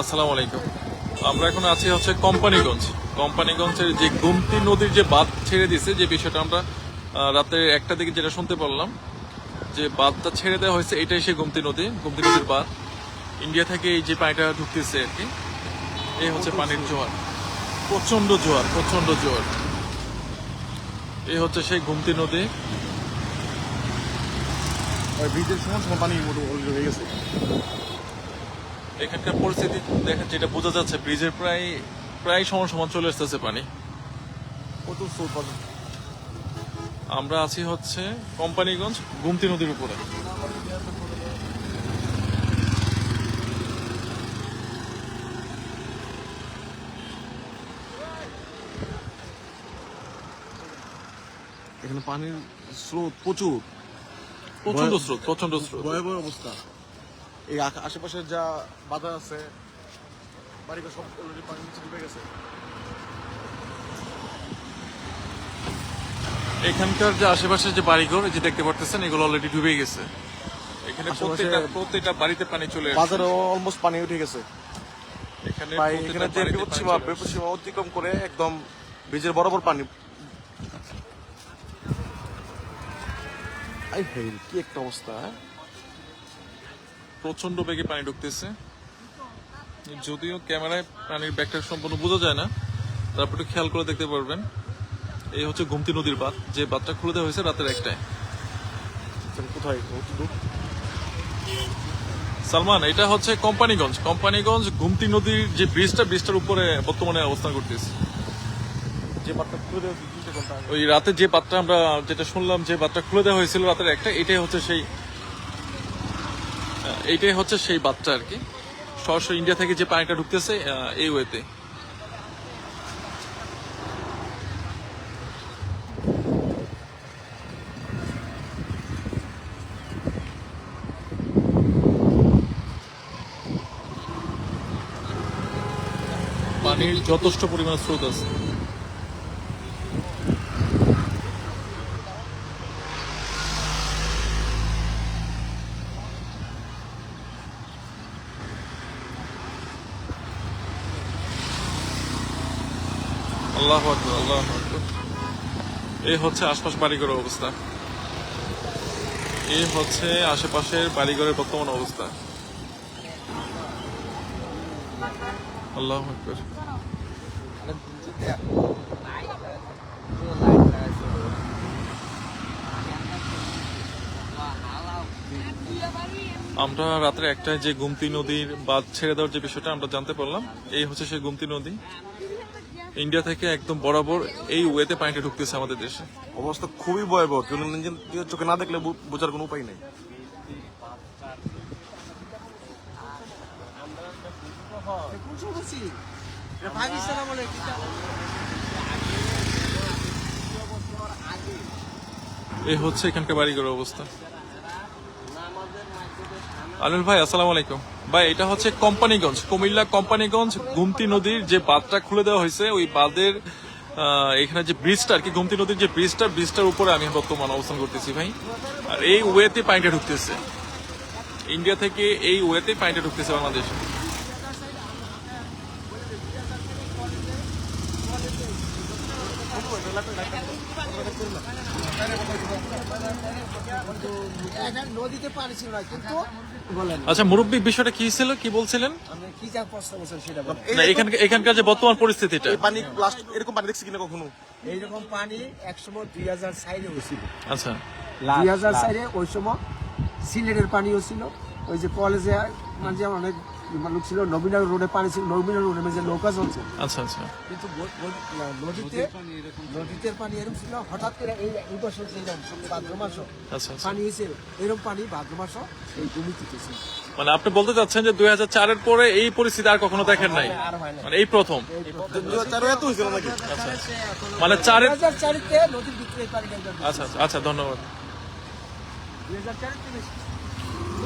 আসসালামু আলাইকুম আমরা এখন আছি হচ্ছে কোম্পানিগঞ্জ। কোম্পানিগঞ্জের যে গুমতি নদীর যে বাঁধ ছেড়ে দিছে যে বিষয়টা আমরা রাতে একটা দিকে যেটা শুনতে পারলাম যে বাঁধটা ছেড়ে দেওয়া হয়েছে এটাই সেই গুমতি নদী গুমতি নদীর বাঁধ। ইন্ডিয়া থেকে এই যে পানিটা ঢুকতেছে আর কি এই হচ্ছে পানির জোয়ার। প্রচণ্ড জোয়ার প্রচণ্ড জোয়ার। এই হচ্ছে সেই গুমতি নদী। আর ব্রিজের সমান পানি হয়ে গেছে। এখানকার পরিস্থিতি দেখেন যেটা বোঝা যাচ্ছে ব্রিজের প্রায় প্রায় সমান সমান চলে আসতেছে পানি। কত স্রোত পানি। আমরা আছি হচ্ছে কোম্পানিগঞ্জ গুমতি নদীর উপরে। এখানে পানির স্রোত প্রচুর। প্রচণ্ড স্রোত প্রচণ্ড স্রোত। ভয়াবহ অবস্থা। এই আশেপাশের যা বাধা আছে বাড়িঘর সব অলরেডি পানির নিচে ডুবে গেছে। এখানকার যে আশেপাশে যে বাড়িঘর যে দেখতে পারতেছেন এগুলো অলরেডি ডুবে গেছে। এখানে প্রত্যেকটা প্রত্যেকটা বাড়িতে পানি চলে বাজারে অলমোস্ট পানি উঠে গেছে। এখানে এখানে যে অতিক্রম করে একদম ব্রিজের বরাবর পানি। আই হেল কি একটা অবস্থা হ্যাঁ? প্রচণ্ড বেগে পানি ঢুকতেছে। যদিও ক্যামেরায় পানির ব্যাগটা সম্পূর্ণ বোঝা যায় না তারপর একটু খেয়াল করে দেখতে পারবেন। এই হচ্ছে গুমতি নদীর বাঁধ যে বাঁধটা খুলে দেওয়া হয়েছে রাতের একটায়। কোথায়? সালমান এটা হচ্ছে কোম্পানিগঞ্জ। কোম্পানিগঞ্জ গুমতি নদীর যে ব্রিজটা ব্রিজটার উপরে বর্তমানে অবস্থান করতেছে। যে বার্তা খুলে দেওয়া। ওই রাতে যে বাতটা আমরা যেটা শুনলাম যে বাতটা খুলে দেওয়া হয়েছিল রাতের একটা এটাই হচ্ছে সেই এইটাই হচ্ছে সেই বাতটা আর কি। সরাসরি ইন্ডিয়া থেকে যে পানিটা ঢুকতেছে এই ওয়েতে। পানির যথেষ্ট পরিমাণ স্রোত আছে। আল্লাহ আল্লাহ এই হচ্ছে আশপাশ বাড়িঘরের অবস্থা। এই হচ্ছে আশেপাশের বাড়িঘরের বর্তমান অবস্থা। আল্লাহ আমরা রাত্রে একটায় যে গুমতি নদীর বাঁধ ছেড়ে দেওয়ার যে বিষয়টা আমরা জানতে পারলাম, এই হচ্ছে সেই গুমতি নদী। ইন্ডিয়া থেকে একদম বরাবর এই ওয়েতে পানিটা ঢুকতেছে আমাদের দেশে। অবস্থা খুবই ভয়াবহ। কেউ নিজের চোখে না দেখলে বোঝার কোনো উপায় নেই। এই হচ্ছে এখানকার বাড়িঘরের অবস্থা। আনিল ভাই আসসালামু আলাইকুম। ভাই, এটা হচ্ছে কোম্পানিগঞ্জ, কুমিল্লা কোম্পানিগঞ্জ, গুমতি নদীর যে বাঁধটা খুলে দেওয়া হয়েছে, ওই বাঁধের এখানে যে ব্রিজটা আর কি, গুমতি নদীর যে ব্রিজটা, ব্রিজটার উপরে আমি বর্তমান অবস্থান করতেছি ভাই। আর এই ওয়েতে পানিটা ঢুকতেছে। ইন্ডিয়া থেকে এই ওয়েতে পানিটা ঢুকতেছে বাংলাদেশে। এখানে নদীতে পানি ছিল না কিন্তু আচ্ছা মুরব্বী বিষয়টা কি ছিল? কি বলছিলেন? কি যা প্রশ্ন বলছেন সেটা এখানকার এখানকার যে বর্তমান পরিস্থিতিটা। পানি লাস্ট এরকম পানি দেখছি কিনা কখনো? এইরকম পানি একসময় দুই হাজার সাইডে হয়েছিল। আচ্ছা। দুই হাজার সাইডে ওই সময় সিলেটের পানিও ছিল। ওই যে কলেজে মাঝে অনেক লোক ছিল নবীনগর রোডে পানি ছিল নবীনগর রোডে মাঝে নৌকা চলছে। আচ্ছা আচ্ছা। কিন্তু নদীতে নদীতে পানি এরকম ছিল। হঠাৎ করে এই এই বছর ছিলাম ভাদ্র মাস আচ্ছা আচ্ছা। পানি এসে এরকম পানি ভাদ্র মাস এই জমিতে ছিল মানে আপনি বলতে চাচ্ছেন যে দুই হাজার চারের পরে এই পরিস্থিতি আর কখনো দেখেন নাই? আর হয় না মানে এই প্রথম। হয়েছিল নাকি? মানে চারের আচ্ছা আচ্ছা, আচ্ছা ধন্যবাদ। দুই হাজার বেশি।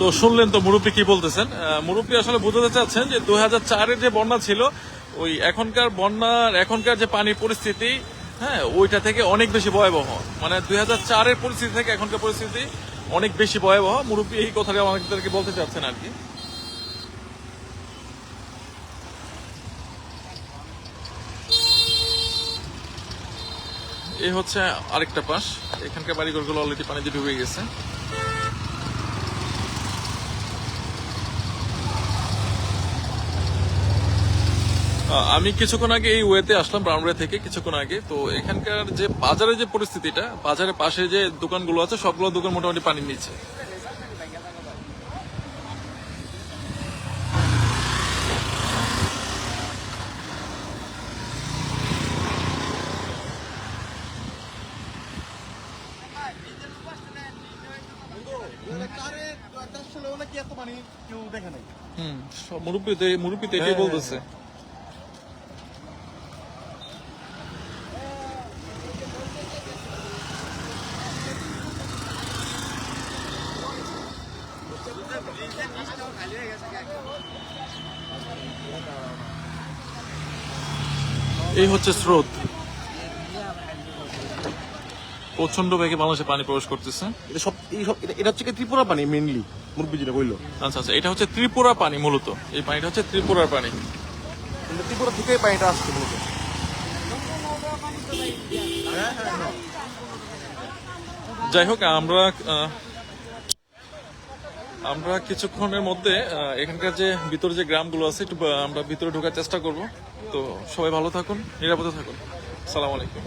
তো শুনলেন তো মুরব্বী কি বলতেছেন? মুরব্বী আসলে বোঝাতে চাচ্ছেন যে দুই হাজার যে বন্যা ছিল, ওই এখনকার বন্যার এখনকার যে পানি পরিস্থিতি হ্যাঁ ওইটা থেকে অনেক বেশি ভয়াবহ। মানে দুই হাজার চারের পরিস্থিতি থেকে এখনকার পরিস্থিতি অনেক বেশি ভয়াবহ। মুরব্বী এই কথাটা আমাদেরকে বলতে চাচ্ছেন আর কি। এই হচ্ছে আরেকটা পাশ। এখানকার বাড়িঘরগুলো অলরেডি পানিতে ডুবে গেছে। আমি কিছুক্ষণ আগে এই ওয়েতে আসলাম ব্রাউনওয়ে থেকে কিছুক্ষণ আগে তো এখানকার যে বাজারের যে পরিস্থিতিটা, বাজারের পাশে যে দোকানগুলো আছে, সবগুলো দোকান মোটামুটি পানি সব মুরব্বীতে মুরব্বীতে এটাই। বলতেছে এই হচ্ছে স্রোত। প্রচণ্ড বেগে বাংলাদেশে পানি প্রবেশ করতেছে। এটা সব এই সব এটা- হচ্ছে কি ত্রিপুরা পানি মেইনলি মুরব্বী যেটা কইলো। আচ্ছা আচ্ছা এটা হচ্ছে ত্রিপুরা পানি মূলত। এই পানিটা হচ্ছে ত্রিপুরার পানি। ত্রিপুরা থেকে পানিটা আসছে মূলত। যাই হোক আমরা আমরা কিছুক্ষণের মধ্যে এখানকার যে ভিতরে যে গ্রামগুলো আছে, একটু আমরা ভিতরে ঢোকার চেষ্টা করব। তো সবাই ভালো থাকুন, নিরাপদে থাকুন। সালাম আলাইকুম।